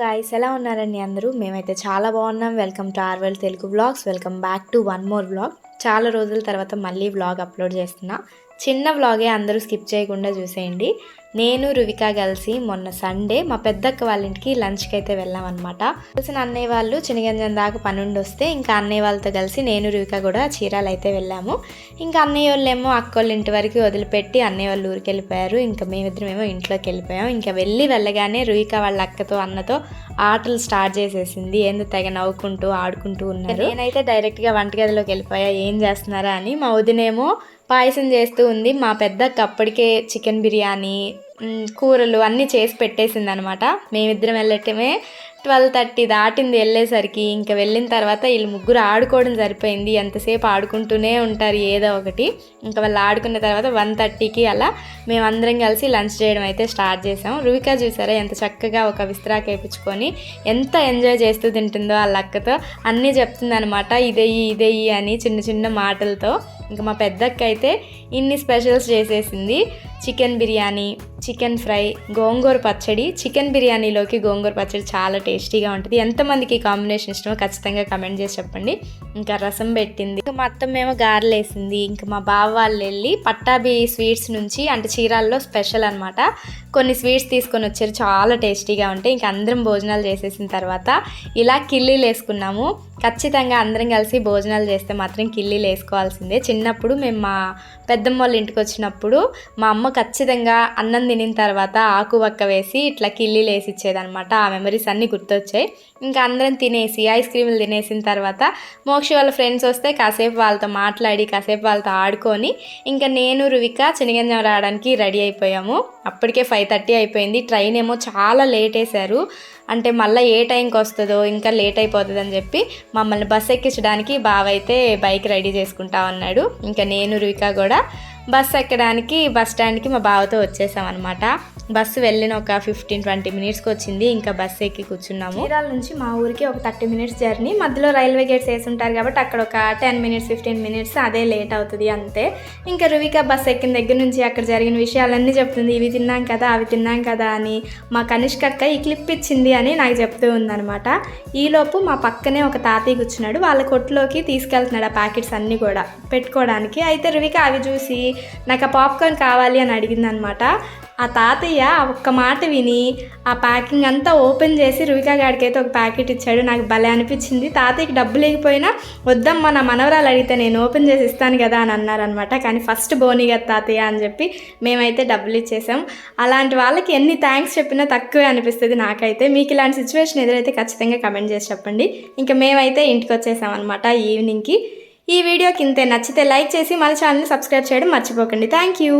Guys ఎలా ఉన్నారండి అందరూ? మేమైతే చాలా బాగున్నాం. Welcome to Orwell Telugu vlogs welcome back to one more vlog చాలా రోజుల తర్వాత మళ్ళీ వ్లాగ్ అప్లోడ్ చేస్తున్నా. చిన్న వ్లాగే అందరూ స్కిప్ చేయకుండా చూసేయండి. నేను రువిక కలిసి మొన్న సండే మా పెద్దక్క వాళ్ళ ఇంటికి లంచ్కి అయితే వెళ్ళాం అనమాట కలిసిన అన్నయ్య వాళ్ళు చినగంజం దాకా పనుండి వస్తే ఇంకా అన్నయ్య వాళ్ళతో కలిసి నేను రువిక కూడా చీరాలు అయితే వెళ్ళాము. ఇంకా అన్నయ్య వాళ్ళేమో అక్కోళ్ళ ఇంటి వరకు వదిలిపెట్టి అన్నయ్య వాళ్ళు ఊరికి వెళ్ళిపోయారు. ఇంకా మేమిద్దరమేమో ఇంట్లోకి వెళ్ళిపోయాం. ఇంకా వెళ్ళి వెళ్ళగానే రువిక వాళ్ళ అక్కతో అన్నతో ఆటలు స్టార్ట్ చేసేసింది. ఏందో తెగ నవ్వుకుంటూ ఆడుకుంటూ ఉన్నారు. నేనైతే డైరెక్ట్గా వంటగదిలోకి వెళ్ళిపోయా. ఏం చేస్తున్నారా అని మా వదినేమో పాయసం చేస్తూ ఉంది. మా పెద్దక్క అప్పటికే చికెన్ బిర్యానీ కూరలు అన్నీ చేసి పెట్టేసింది అనమాట మేమిద్దరం వెళ్ళటమే ట్వెల్వ్ థర్టీ దాటింది వెళ్ళేసరికి ఇంకా వెళ్ళిన తర్వాత వీళ్ళు ముగ్గురు ఆడుకోవడం సరిపోయింది. ఎంతసేపు ఆడుకుంటూనే ఉంటారు ఏదో ఒకటి. ఇంకా వాళ్ళు ఆడుకున్న తర్వాత వన్ థర్టీకి అలా మేమందరం కలిసి లంచ్ చేయడం అయితే స్టార్ట్ చేసాం. రువిక చూసారా ఎంత చక్కగా ఒక విస్త్రాక్ వేయించుకొని ఎంత ఎంజాయ్ చేస్తూ తింటుందో వాళ్ళ అక్కతో అన్నీ చెప్తుంది అనమాట ఇదేయి ఇదేయి అని చిన్న చిన్న మాటలతో. ఇంకా మా పెద్దక్క అయితే ఇన్ని స్పెషల్స్ చేసేసింది. చికెన్ బిర్యానీ చికెన్ ఫ్రై గోంగూర పచ్చడి చికెన్ బిర్యానీలోకి గోంగూర పచ్చడి చాలా టేస్టీగా ఉంటుంది. ఎంతమందికి ఈ కాంబినేషన్ ఇష్టమో ఖచ్చితంగా కమెంట్ చేసి చెప్పండి. ఇంకా రసం పెట్టింది. ఇంకా మా అత్తమ్మేమో గారెలు వేసింది. ఇంకా మా బావ వాళ్ళు వెళ్ళి పట్టాభి స్వీట్స్ నుంచి అంటే చీరాల్లో స్పెషల్ అనమాట కొన్ని స్వీట్స్ తీసుకొని వచ్చారు. చాలా టేస్టీగా ఉంటాయి. ఇంకా అందరం భోజనాలు చేసేసిన తర్వాత ఇలా కిల్లీలు వేసుకున్నాము. ఖచ్చితంగా అందరం కలిసి భోజనాలు చేస్తే మాత్రం కిల్లీలు వేసుకోవాల్సిందే. చిన్నప్పుడు మేము మా పెద్దమ్మ వాళ్ళ ఇంటికి వచ్చినప్పుడు మా అమ్మ ఖచ్చితంగా అన్నం తినిన తర్వాత ఆకు వక్క వేసి ఇట్లా కిల్లీలు వేసి ఇచ్చేదనమాట ఆ మెమరీస్ అన్నీ గుర్తొచ్చాయి. ఇంకా అందరం తినేసి ఐస్ క్రీములు తినేసిన తర్వాత మోక్షి వాళ్ళ ఫ్రెండ్స్ వస్తే కాసేపు వాళ్ళతో మాట్లాడి కాసేపు వాళ్ళతో ఆడుకొని ఇంకా నేను రువిక చినిగంజం రావడానికి రెడీ అయిపోయాము. అప్పటికే ఫైవ్ థర్టీ అయిపోయింది. ట్రైన్ ఏమో చాలా లేట్ వేశారు. అంటే మళ్ళీ ఏ టైంకి వస్తుందో ఇంకా లేట్ అయిపోతుంది అని చెప్పి మమ్మల్ని బస్ ఎక్కించడానికి బావ అయితే బైక్ రెడీ చేసుకుంటా ఉన్నాడు. ఇంకా నేను రువిక కూడా బస్సు ఎక్కడానికి బస్ స్టాండ్కి మా బావతో వచ్చేసాం అనమాట బస్సు వెళ్ళిన ఒక ఫిఫ్టీన్ ట్వంటీ మినిట్స్కి వచ్చింది. ఇంకా బస్సు ఎక్కి కూర్చున్నాము. చీరాల నుంచి మా ఊరికి ఒక థర్టీ మినిట్స్ జర్నీ. మధ్యలో రైల్వే గేట్స్ వేసి ఉంటారు కాబట్టి అక్కడ ఒక టెన్ మినిట్స్ ఫిఫ్టీన్ మినిట్స్ అదే లేట్ అవుతుంది అంతే. ఇంకా రువిక బస్ ఎక్కిన దగ్గర నుంచి అక్కడ జరిగిన విషయాలన్నీ చెప్తుంది. ఇవి తిన్నాం కదా అవి తిన్నాం కదా అని మా కనిష్క అక్క ఈ క్లిప్ ఇచ్చింది అని నాకు చెప్తూ ఉందన్నమాట. ఈలోపు మా పక్కనే ఒక తాతయ్య కూర్చున్నాడు. వాళ్ళ కొట్టులోకి తీసుకెళ్తున్నాడు ఆ ప్యాకెట్స్ అన్నీ కూడా పెట్టుకోవడానికి. అయితే రువిక అవి చూసి నాకు ఆ పాప్కార్న్ కావాలి అని అడిగింది అనమాట ఆ తాతయ్య ఒక్క మాట విని ఆ ప్యాకింగ్ అంతా ఓపెన్ చేసి రువికా గాడికి అయితే ఒక ప్యాకెట్ ఇచ్చాడు. నాకు భలే అనిపించింది. తాతయ్యకి డబ్బు లేకపోయినా వద్దమ్మా నా మనవరాలు అడిగితే నేను ఓపెన్ చేసి ఇస్తాను కదా అని అన్నారనమాట. కానీ ఫస్ట్ బోని కదా తాతయ్య అని చెప్పి మేమైతే డబ్బులు ఇచ్చేసాం. అలాంటి వాళ్ళకి ఎన్ని థ్యాంక్స్ చెప్పినా తక్కువే అనిపిస్తుంది నాకైతే. మీకు ఇలాంటి సిచ్యువేషన్ ఎదురైతే ఖచ్చితంగా కమెంట్ చేసి చెప్పండి. ఇంకా మేమైతే ఇంటికి వచ్చేసాం అనమాట ఈవినింగ్కి ఈ వీడియోకి ఇంతే నచ్చితే లైక్ చేసి మన ఛానల్ని సబ్స్క్రైబ్ చేయడం మర్చిపోకండి. Thank you